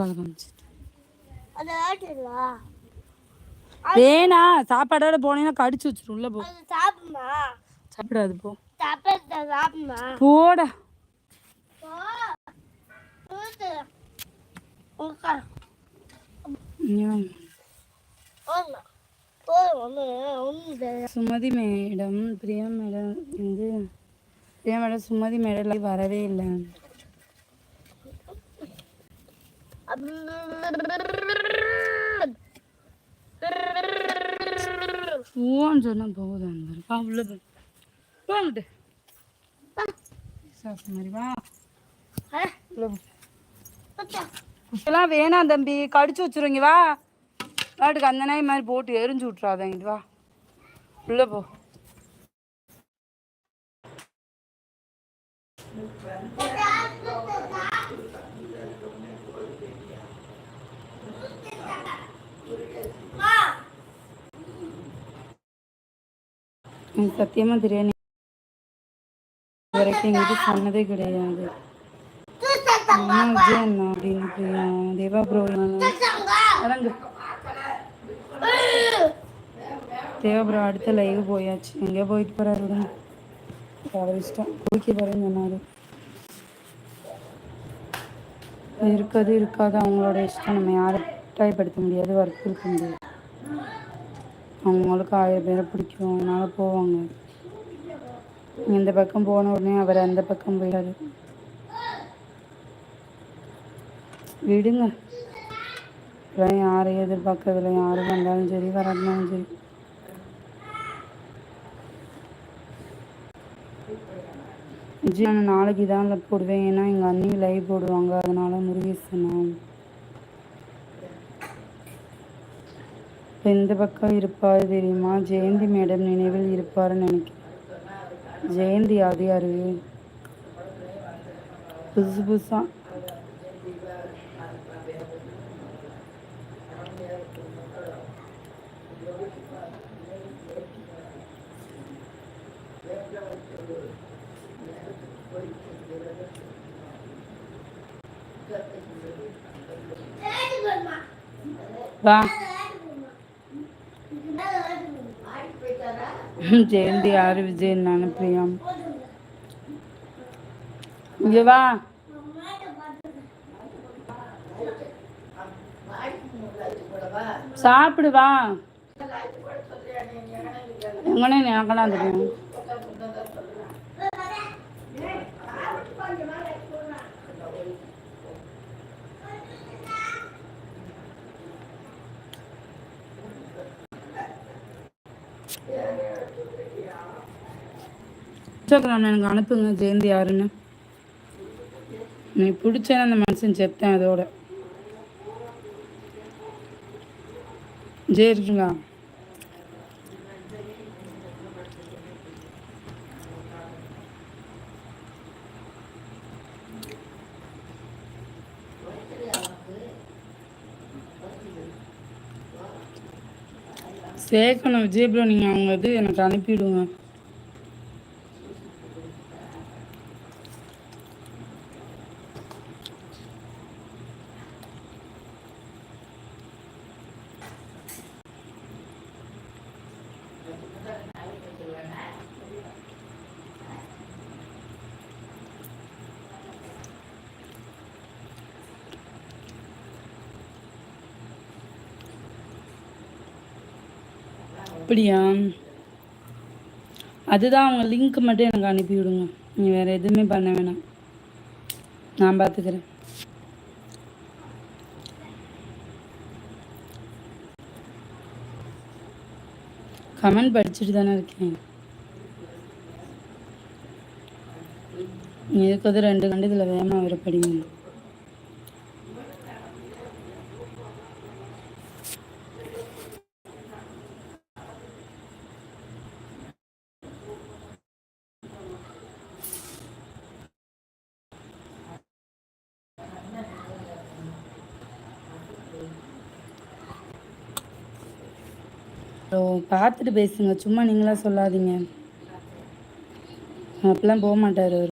கால காமிச்சிட்டு ஆட்டுங்களா வேணா சாப்பாடோட போனீங்கன்னா கடிச்சு வச்சிரும் உள்ள போ. சாப்பிடாது போ. போடா. சுமதி மேடம் பிரியா மேடம் வந்து பிரியா மேடம் சுமதி மேடம் வரவே இல்லை. போன்னு சொன்னா போகுது அந்த வா உள்ள போ போங்கிட்டு சாப்பிட்ட மாதிரி வா. உள்ள போ. இப்பெல்லாம் வேணாம் தம்பி. கடிச்சு வச்சிருங்க வா. வாட்டுக்கு அந்த நாய் மாதிரி போட்டு எரிஞ்சு விட்றாத இங்கிட்டு வா. உள்ள போ. எனக்கு சத்தியமாக தெரியாது. வரைக்கும் எங்கிட்ட சொன்னதே கிடையாது. அம்மா விஜய் அண்ணா அப்படின்னு தேவா ப்ரோ இறங்கு. தேவா ப்ரோ அடுத்த லைவ் போயாச்சு. எங்கே போயிட்டு போறாரு அவர் இஷ்டம். குடிக்க போறேன்னு சொன்னாரு. இருக்காது இருக்காது அவங்களோட இஷ்டம். நம்ம யாரும் கட்டாயப்படுத்த முடியாது வற்புறுத்த முடியாது. அவங்களுக்கு ஆயிரம் பேரை பிடிக்கும். அதனால போவாங்க. இந்த பக்கம் போன உடனே அவர் அந்த பக்கம் போயிட்டாரு. விடுங்க. இப்பெல்லாம் யாரையும் எதிர்பார்க்கறதில்ல. யாரும் வந்தாலும் சரி வராட்டினாலும் சரி. நான் நாளைக்கு தான் போடுவேன். ஏன்னா எங்கள் அண்ணி லைவ் போடுவாங்க. அதனால முருகேசன் இப்போ இந்த பக்கம் இருப்பாரு தெரியுமா? ஜெயந்தி மேடம் நினைவில் இருப்பாருன்னு நினைக்கிறேன். ஜெயந்தி அது யாரு புதுசு புதுசா. வா. ஜெயந்தி யார் விஜயன் நான் பிரியா. இங்க வா. சாப்பிடுவா வா. எனக்கெல்லாம் தெரியும் இன்ஸ்டாகிராமில் எனக்கு அனுப்புங்க ஜெயந்தி யாருன்னு. நீ பிடிச்சேன்னு அந்த மனுஷன் செத்தேன் அதோட. ஜெய் சேர்க்கணும் விஜய் ப்ரோ நீங்கள் அவங்க இது எனக்கு அனுப்பிவிடுங்க அப்படியா? அதுதான் அவங்க லிங்க் மட்டும் எனக்கு அனுப்பி விடுங்க. நீங்கள் வேறு எதுவுமே பண்ண வேணாம். நான் பார்த்துக்கிறேன் கமெண்ட் படிச்சுட்டு தானே இருக்கேன். இதுக்கு வந்து ரெண்டு கண்டு இதில் வேகமாக படிங்க. பார்த்துட்டு பேசுங்க. சும்மா நீங்களாக சொல்லாதீங்க. அப்படிலாம் போக மாட்டார் அவர்.